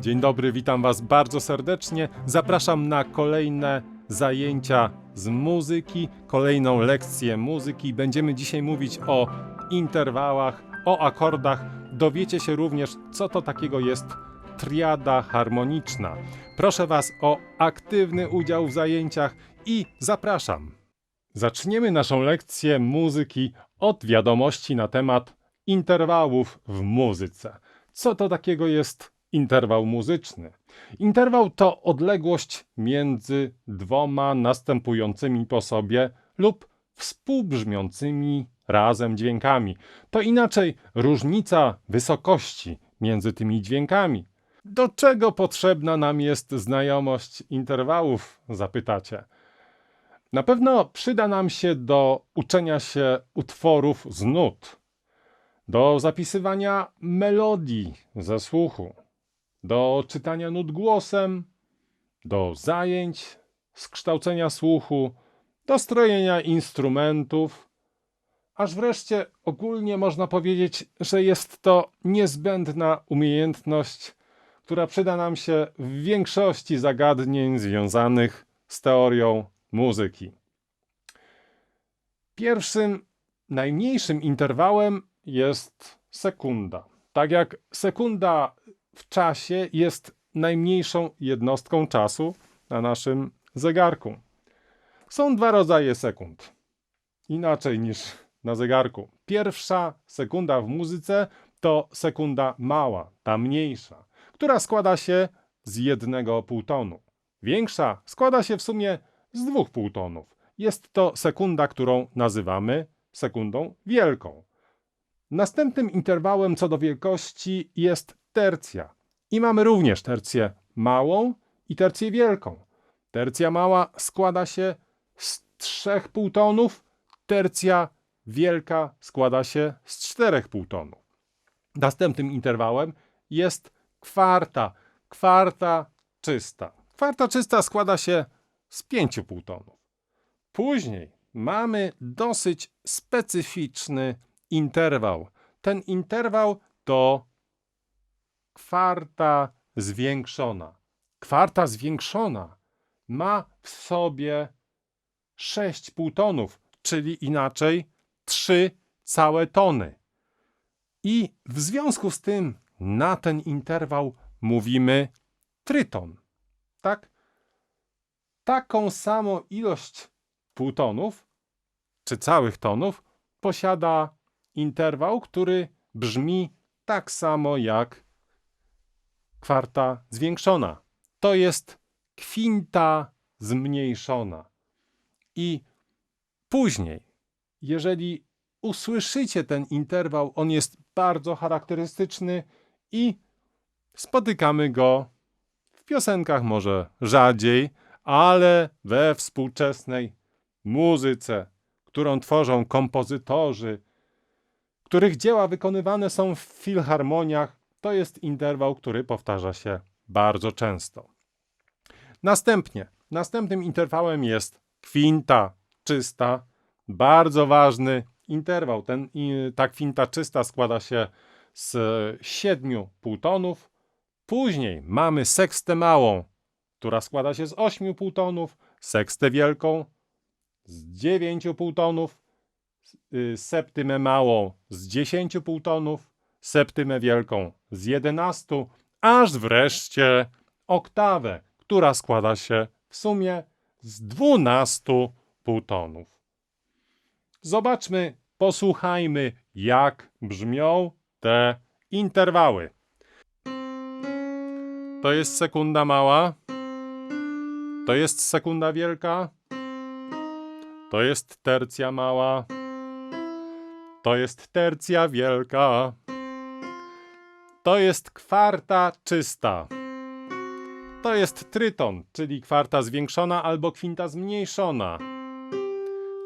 Dzień dobry, witam Was bardzo serdecznie. Zapraszam na kolejne zajęcia z muzyki, kolejną lekcję muzyki. Będziemy dzisiaj mówić o interwałach, o akordach. Dowiecie się również, co to takiego jest triada harmoniczna. Proszę Was o aktywny udział w zajęciach i zapraszam. Zaczniemy naszą lekcję muzyki od wiadomości na temat interwałów w muzyce. Co to takiego jest interwał muzyczny? Interwał to odległość między dwoma następującymi po sobie lub współbrzmiącymi razem dźwiękami. To inaczej różnica wysokości między tymi dźwiękami. Do czego potrzebna nam jest znajomość interwałów, zapytacie? Na pewno przyda nam się do uczenia się utworów z nut, do zapisywania melodii ze słuchu, do czytania nut głosem, do zajęć z kształcenia słuchu, do strojenia instrumentów, aż wreszcie ogólnie można powiedzieć, że jest to niezbędna umiejętność, która przyda nam się w większości zagadnień związanych z teorią muzyki. Pierwszym, najmniejszym interwałem jest sekunda. Tak jak sekunda w czasie jest najmniejszą jednostką czasu na naszym zegarku. Są dwa rodzaje sekund. Inaczej niż na zegarku. Pierwsza sekunda w muzyce to sekunda mała, ta mniejsza, która składa się z jednego półtonu. Większa składa się w sumie z dwóch półtonów. Jest to sekunda, którą nazywamy sekundą wielką. Następnym interwałem co do wielkości jest tercja. I mamy również tercję małą i tercję wielką. Tercja mała składa się z trzech półtonów, tercja wielka składa się z czterech półtonów. Następnym interwałem jest kwarta. Kwarta czysta. Kwarta czysta składa się z pięciu półtonów. Później mamy dosyć specyficzny interwał. Ten interwał to kwarta zwiększona. Kwarta zwiększona ma w sobie sześć półtonów, czyli inaczej trzy całe tony. I w związku z tym na ten interwał mówimy tryton. Tak? Taką samą ilość półtonów czy całych tonów posiada interwał, który brzmi tak samo jak kwarta zwiększona. To jest kwinta zmniejszona. I później, jeżeli usłyszycie ten interwał, on jest bardzo charakterystyczny i spotykamy go w piosenkach może rzadziej, ale we współczesnej muzyce, którą tworzą kompozytorzy, których dzieła wykonywane są w filharmoniach, to jest interwał, który powtarza się bardzo często. Następnie, następnym interwałem jest kwinta czysta, bardzo ważny interwał. Ten, ta kwinta czysta składa się z siedmiu półtonów. Później mamy sekstę małą, która składa się z ośmiu półtonów, sekstę wielką z dziewięciu półtonów, y, septymę małą z dziesięciu półtonów, septymę wielką z jedenastu, aż wreszcie oktawę, która składa się w sumie z dwunastu półtonów. Zobaczmy, posłuchajmy, jak brzmią te interwały. To jest sekunda mała, to jest sekunda wielka, to jest tercja mała, to jest tercja wielka, to jest kwarta czysta. To jest tryton, czyli kwarta zwiększona albo kwinta zmniejszona.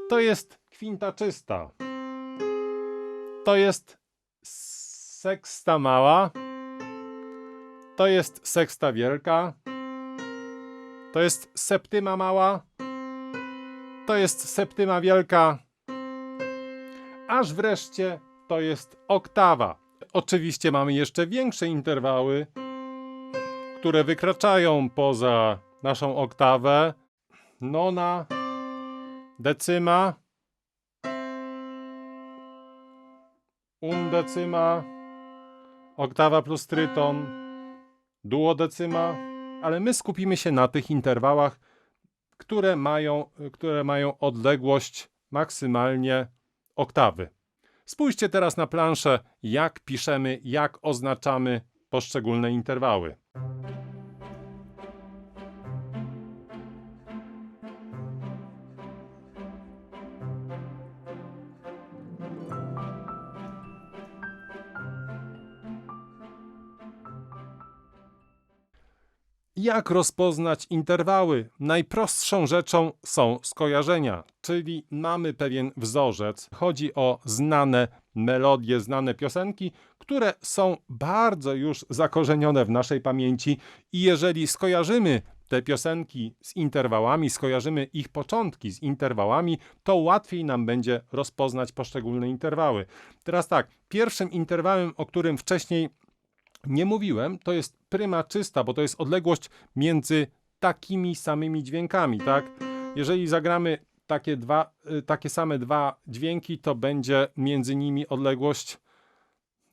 To jest kwinta czysta. To jest seksta mała. To jest seksta wielka. To jest septyma mała. To jest septyma wielka. Aż wreszcie to jest oktawa. Oczywiście mamy jeszcze większe interwały, które wykraczają poza naszą oktawę. Nona, decyma, undecyma, oktawa plus tryton, duodecyma, ale my skupimy się na tych interwałach, które mają, które mają odległość maksymalnie oktawy. Spójrzcie teraz na planszę, jak piszemy, jak oznaczamy poszczególne interwały. Jak rozpoznać interwały? Najprostszą rzeczą są skojarzenia, czyli mamy pewien wzorzec. Chodzi o znane melodie, znane piosenki, które są bardzo już zakorzenione w naszej pamięci i jeżeli skojarzymy te piosenki z interwałami, skojarzymy ich początki z interwałami, to łatwiej nam będzie rozpoznać poszczególne interwały. Teraz tak, pierwszym interwałem, o którym wcześniej nie mówiłem, to jest pryma czysta, bo to jest odległość między takimi samymi dźwiękami, tak? Jeżeli zagramy takie, dwa, y, takie same dwa dźwięki, to będzie między nimi odległość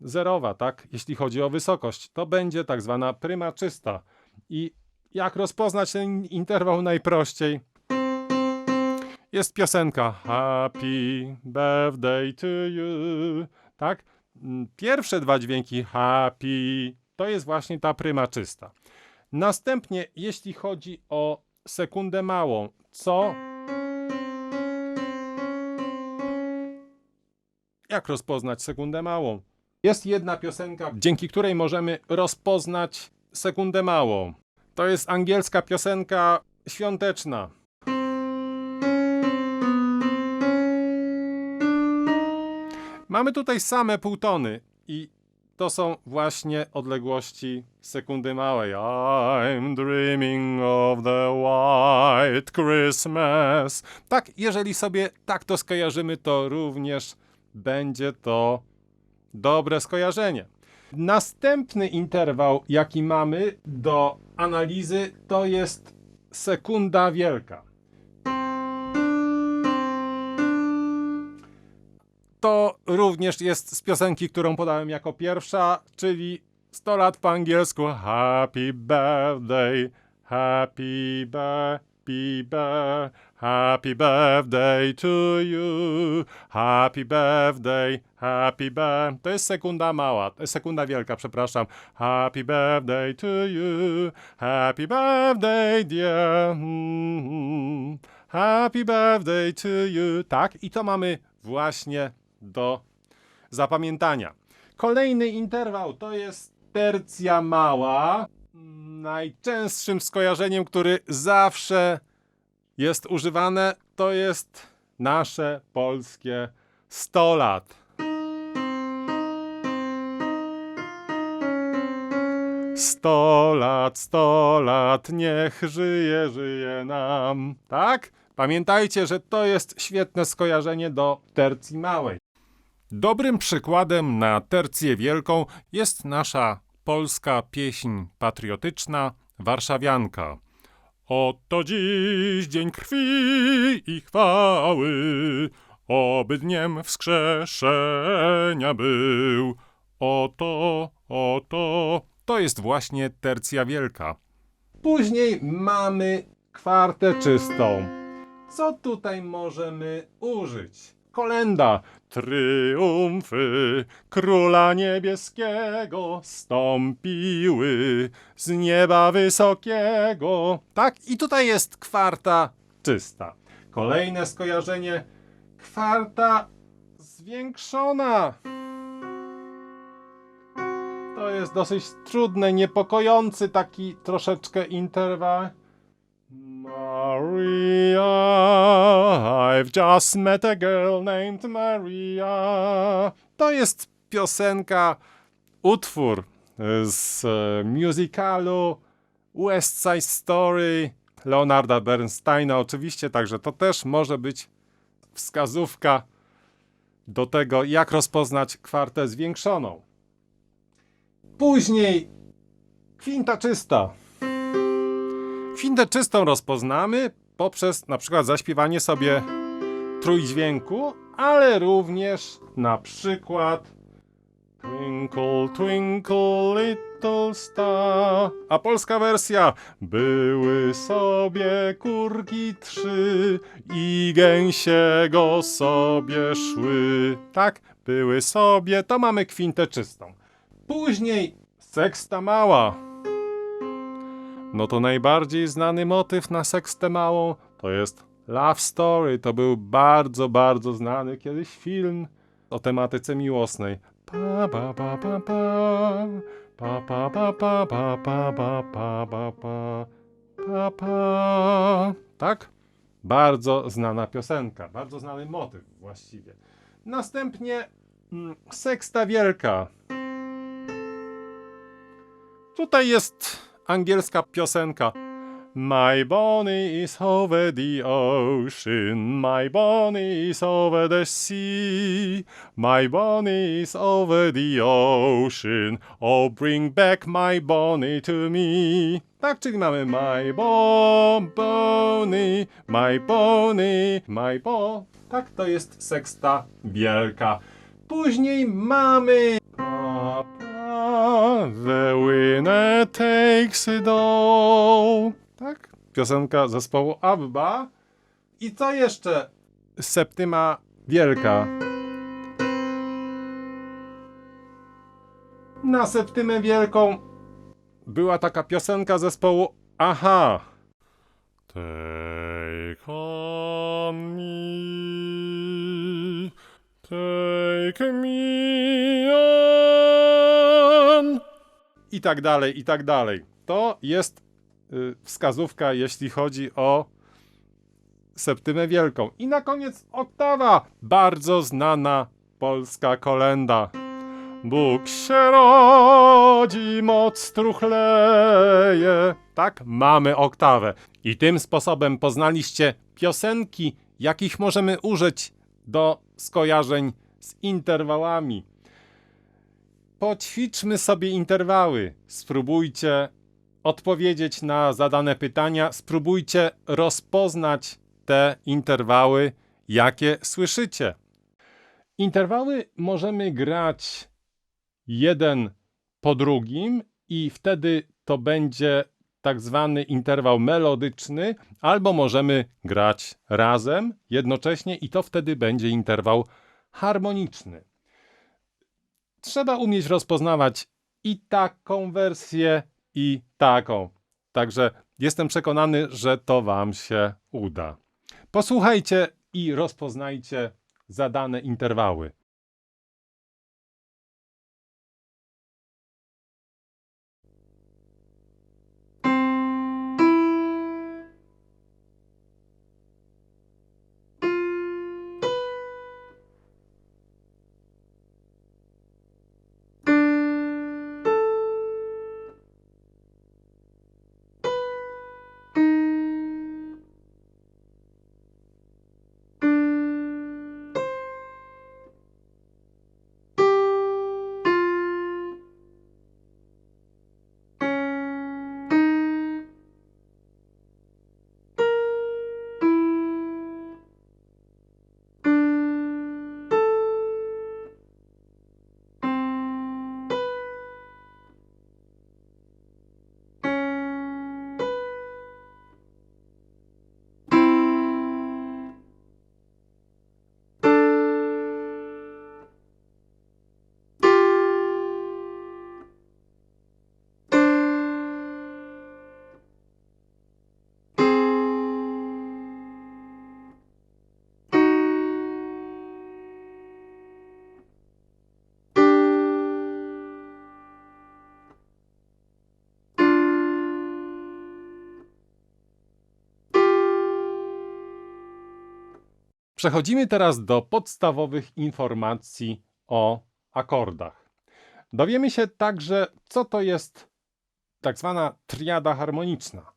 zerowa, tak? Jeśli chodzi o wysokość, to będzie tak zwana pryma czysta. I jak rozpoznać ten interwał najprościej? Jest piosenka Happy Birthday to you, tak? Mm, Pierwsze dwa dźwięki happy to jest właśnie ta pryma czysta. Następnie, jeśli chodzi o sekundę małą, co. Jak rozpoznać sekundę małą? Jest jedna piosenka, dzięki której możemy rozpoznać sekundę małą. To jest angielska piosenka świąteczna. Mamy tutaj same półtony i to są właśnie odległości sekundy małej. I'm dreaming of the white Christmas. Tak, jeżeli sobie tak to skojarzymy, to również będzie to dobre skojarzenie. Następny interwał, jaki mamy do analizy, to jest sekunda wielka. To również jest z piosenki, którą podałem jako pierwsza, czyli 100 lat po angielsku Happy Birthday, Happy Birthday, Happy Birthday to you, Happy Birthday, Happy Birthday. To jest sekunda mała, sekunda wielka, przepraszam. Happy Birthday to you, Happy Birthday dear. Mm, Happy Birthday to you. Tak, i to mamy właśnie do zapamiętania. Kolejny interwał to jest tercja mała. Najczęstszym skojarzeniem, który zawsze jest używane, to jest nasze polskie 100 lat. 100 lat, 100 lat, niech żyje, żyje nam. Tak? Pamiętajcie, że to jest świetne skojarzenie do tercji małej. Dobrym przykładem na tercję wielką jest nasza polska pieśń patriotyczna Warszawianka. Oto dziś dzień krwi i chwały, oby dniem wskrzeszenia był. Oto, oto, to jest właśnie tercja wielka. Później mamy kwartę czystą. Co tutaj możemy użyć? Kolenda. Triumfy króla niebieskiego stąpiły z nieba wysokiego. Tak, i tutaj jest kwarta czysta. Kolejne skojarzenie. Kwarta zwiększona. To jest dosyć trudny, niepokojący taki troszeczkę interwał. Maria, I've just met a girl named Maria. To jest piosenka, utwór z e, musicalu West Side Story Leonarda Bernsteina oczywiście, także to też może być wskazówka do tego, jak rozpoznać kwartę zwiększoną. Później kwinta czysta. Kwintę czystą rozpoznamy poprzez na przykład zaśpiewanie sobie trójdźwięku, ale również na przykład Twinkle, twinkle, little star. A polska wersja. Były sobie kurki trzy i gęsiego sobie szły. Tak, były sobie. To mamy kwintę czystą. Później seksta mała. No to najbardziej znany motyw na sekstę małą to jest Love Story. To był bardzo, bardzo znany kiedyś film o tematyce miłosnej. Pa, pa, pa, pa, pa. Pa, pa, pa, pa, pa, pa, pa, pa, pa, pa. Pa, pa. Tak? Bardzo znana piosenka, bardzo znany motyw właściwie. Następnie mm, Seksta Wielka. Tutaj jest angielska piosenka. My bonnie is over the ocean, my bonnie is over the sea, my bonnie is over the ocean, oh bring back my bonnie to me. Tak, czyli mamy my bo, bonnie, my bonnie, my bo. Tak, to jest seksta wielka. Później mamy... the winner takes it all. Tak? Piosenka zespołu Abba. I co jeszcze? Septyma Wielka. Na Septymę Wielką była taka piosenka zespołu Aha. Take on me, take me on. I tak dalej, i tak dalej. To jest y, wskazówka, jeśli chodzi o Septymę Wielką. I na koniec oktawa. Bardzo znana polska kolenda. Bóg się rodzi, moc truchleje. Tak, mamy oktawę. I tym sposobem poznaliście piosenki, jakich możemy użyć do skojarzeń z interwałami. Poćwiczmy sobie interwały. Spróbujcie odpowiedzieć na zadane pytania. Spróbujcie rozpoznać te interwały, jakie słyszycie. Interwały możemy grać jeden po drugim i wtedy to będzie tak zwany interwał melodyczny, albo możemy grać razem jednocześnie i to wtedy będzie interwał harmoniczny. Trzeba umieć rozpoznawać i taką wersję, i taką. Także jestem przekonany, że to Wam się uda. Posłuchajcie i rozpoznajcie zadane interwały. Przechodzimy teraz do podstawowych informacji o akordach. Dowiemy się także, co to jest tak zwana triada harmoniczna.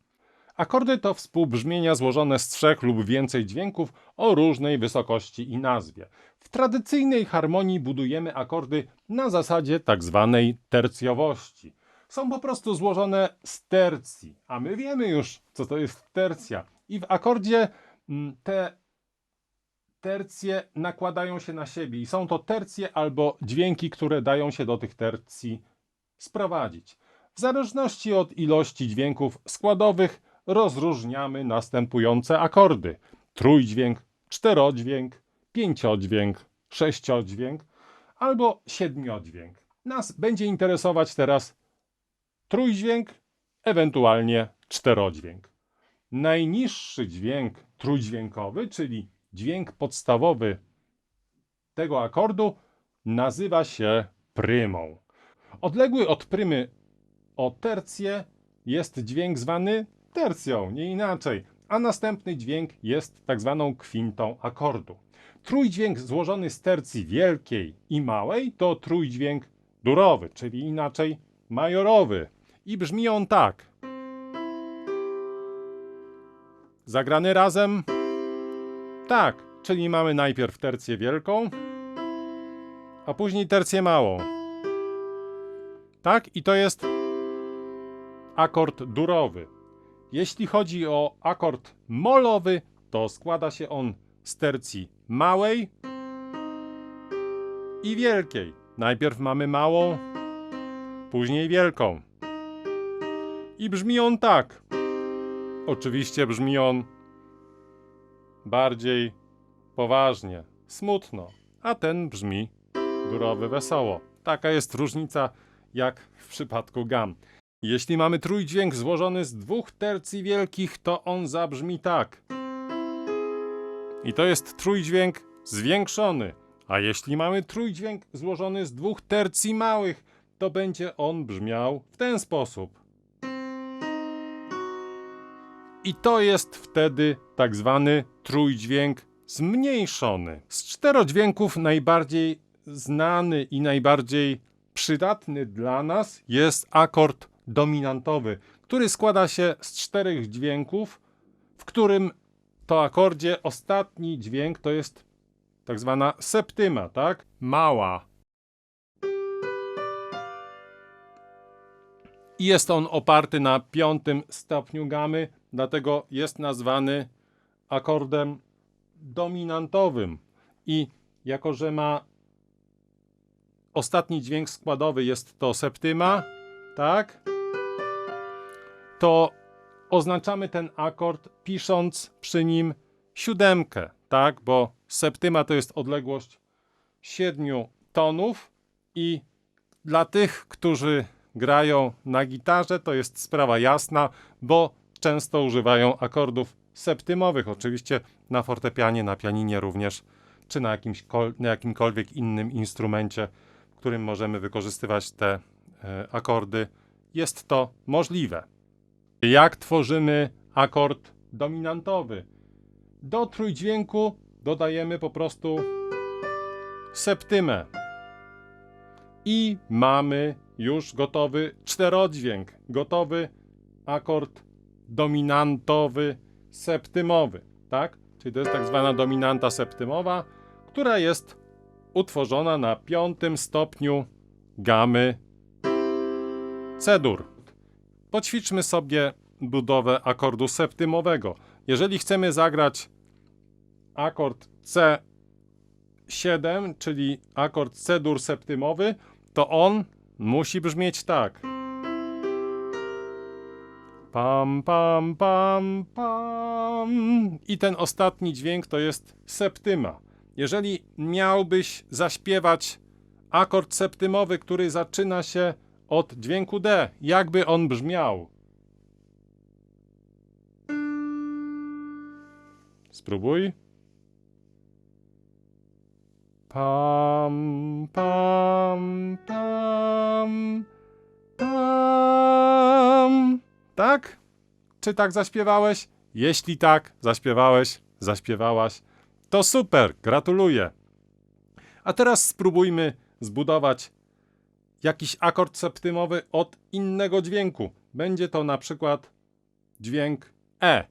Akordy to współbrzmienia złożone z trzech lub więcej dźwięków o różnej wysokości i nazwie. W tradycyjnej harmonii budujemy akordy na zasadzie tak zwanej tercjowości. są po prostu złożone z tercji, a my wiemy już, co to jest tercja. I w akordzie mm, te tercje nakładają się na siebie i są to tercje albo dźwięki, które dają się do tych tercji sprowadzić. W zależności od ilości dźwięków składowych rozróżniamy następujące akordy: trójdźwięk, czterodźwięk, pięciodźwięk, sześciodźwięk albo siedmiodźwięk. Nas będzie interesować teraz trójdźwięk, ewentualnie czterodźwięk. Najniższy dźwięk trójdźwiękowy, czyli dźwięk podstawowy tego akordu, nazywa się prymą. Odległy od prymy o tercję jest dźwięk zwany tercją, nie inaczej, a następny dźwięk jest tak zwaną kwintą akordu. Trójdźwięk złożony z tercji wielkiej i małej to trójdźwięk durowy, czyli inaczej majorowy. I brzmi on tak. Zagrany razem? Tak, czyli mamy najpierw tercję wielką, a później tercję małą. Tak, i to jest akord durowy. Jeśli chodzi o akord molowy, to składa się on z tercji małej i wielkiej. Najpierw mamy małą, później wielką. I brzmi on tak. Oczywiście brzmi on bardziej poważnie, smutno, a ten brzmi durowy, wesoło. Taka jest różnica jak w przypadku gam. Jeśli mamy trójdźwięk złożony z dwóch tercji wielkich, to on zabrzmi tak. I to jest trójdźwięk zwiększony. A jeśli mamy trójdźwięk złożony z dwóch tercji małych, to będzie on brzmiał w ten sposób. I to jest wtedy tak zwany trójdźwięk zmniejszony. Z czterodźwięków najbardziej znany i najbardziej przydatny dla nas jest akord dominantowy, który składa się z czterech dźwięków, w którym to akordzie ostatni dźwięk to jest tak zwana septyma, tak? Mała. I jest on oparty na piątym stopniu gamy, dlatego jest nazwany akordem dominantowym. I jako, że ma ostatni dźwięk składowy jest to septyma, tak? To oznaczamy ten akord pisząc przy nim siódemkę, tak? Bo septyma to jest odległość siedmiu tonów i dla tych, którzy grają na gitarze, to jest sprawa jasna, bo często używają akordów septymowych. Oczywiście na fortepianie, na pianinie również, czy na, jakimś, na jakimkolwiek innym instrumencie, w którym możemy wykorzystywać te e, akordy, jest to możliwe. Jak tworzymy akord dominantowy? Do trójdźwięku dodajemy po prostu septymę. I mamy już gotowy czterodźwięk, gotowy akord dominantowy septymowy, tak? Czyli to jest tak zwana dominanta septymowa, która jest utworzona na piątym stopniu gamy C-dur. Poćwiczmy sobie budowę akordu septymowego. Jeżeli chcemy zagrać akord C7, czyli akord C-dur septymowy, to on musi brzmieć tak. Pam, pam, pam, pam. I ten ostatni dźwięk to jest septyma. Jeżeli miałbyś zaśpiewać akord septymowy, który zaczyna się od dźwięku D, jakby on brzmiał? Spróbuj. Pam, pam, pam, pam. Tak? Czy tak zaśpiewałeś? Jeśli tak, zaśpiewałeś, zaśpiewałaś, to super, gratuluję. A teraz spróbujmy zbudować jakiś akord septymowy od innego dźwięku. Będzie to na przykład dźwięk E.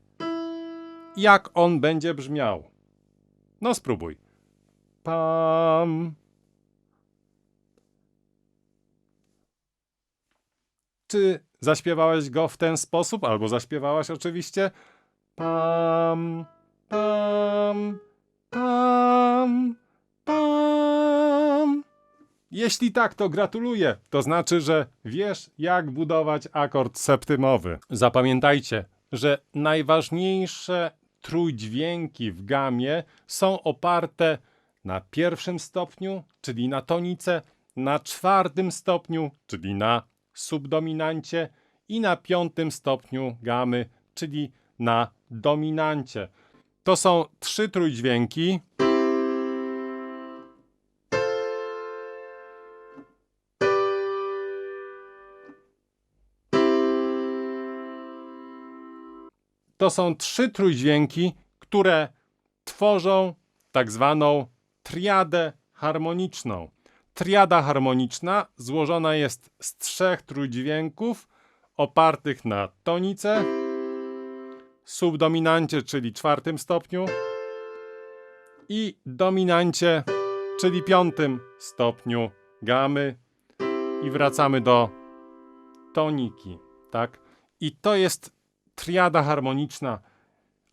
Jak on będzie brzmiał? No spróbuj. Pam. Czy zaśpiewałeś go w ten sposób, albo zaśpiewałaś oczywiście? Pam, pam, pam, pam. Jeśli tak, to gratuluję. To znaczy, że wiesz, jak budować akord septymowy. Zapamiętajcie, że najważniejsze trójdźwięki w gamie są oparte na pierwszym stopniu, czyli na tonice, na czwartym stopniu, czyli na subdominancie i na piątym stopniu gamy, czyli na dominancie. To są trzy trójdźwięki. To są trzy trójdźwięki, które tworzą tak zwaną triadę harmoniczną. Triada harmoniczna złożona jest z trzech trójdźwięków opartych na tonice, subdominancie, czyli czwartym stopniu i dominancie, czyli piątym stopniu gamy i wracamy do toniki, tak? I to jest triada harmoniczna.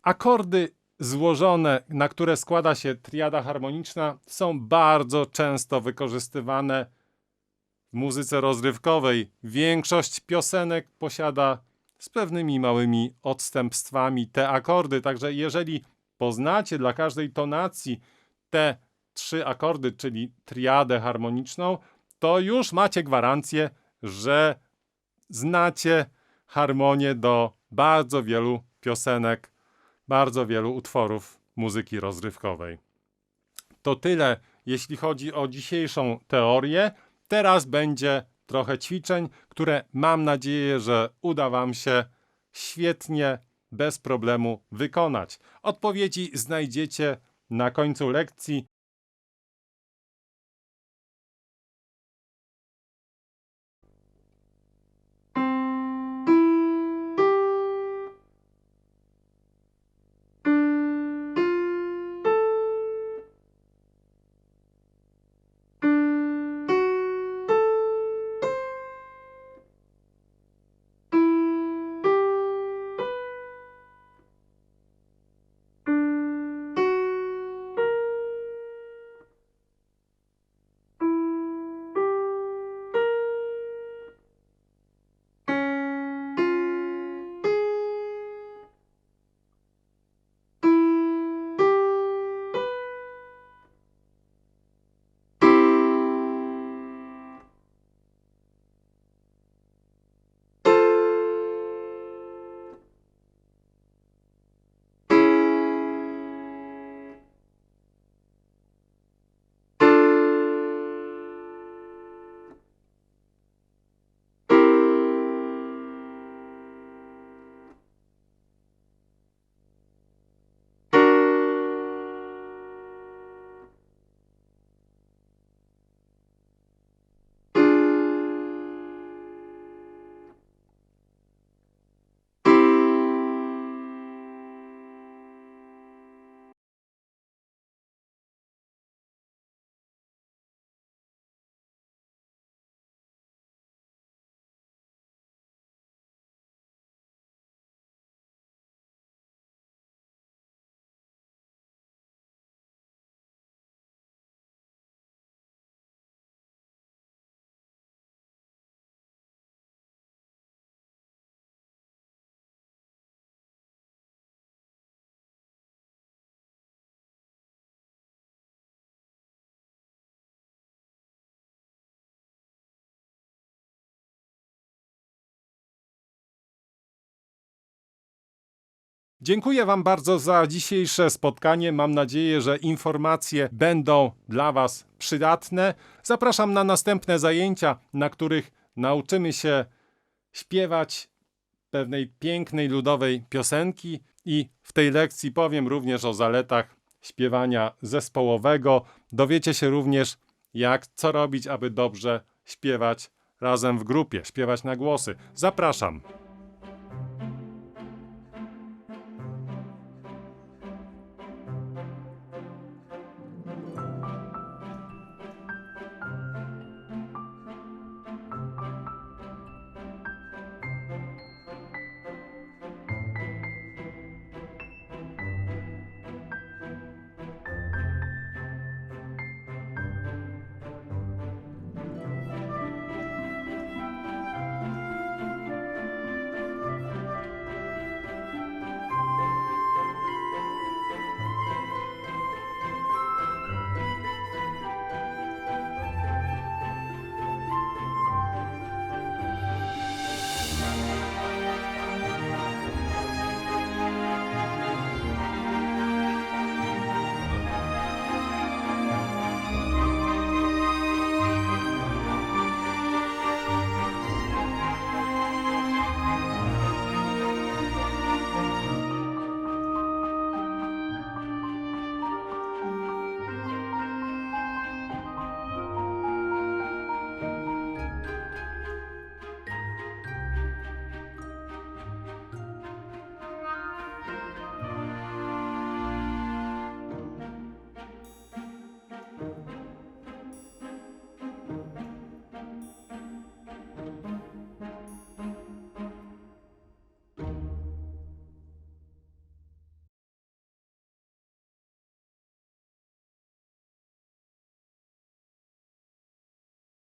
Akordy złożone, na które składa się triada harmoniczna, są bardzo często wykorzystywane w muzyce rozrywkowej. Większość piosenek posiada z pewnymi małymi odstępstwami te akordy, także jeżeli poznacie dla każdej tonacji te trzy akordy, czyli triadę harmoniczną, to już macie gwarancję, że znacie harmonię do bardzo wielu piosenek, bardzo wielu utworów muzyki rozrywkowej. To tyle, jeśli chodzi o dzisiejszą teorię. Teraz będzie trochę ćwiczeń, które mam nadzieję, że uda Wam się świetnie, bez problemu wykonać. Odpowiedzi znajdziecie na końcu lekcji. Dziękuję Wam bardzo za dzisiejsze spotkanie. Mam nadzieję, że informacje będą dla Was przydatne. Zapraszam na następne zajęcia, na których nauczymy się śpiewać pewnej pięknej ludowej piosenki i w tej lekcji powiem również o zaletach śpiewania zespołowego. Dowiecie się również, jak co robić, aby dobrze śpiewać razem w grupie, śpiewać na głosy. Zapraszam.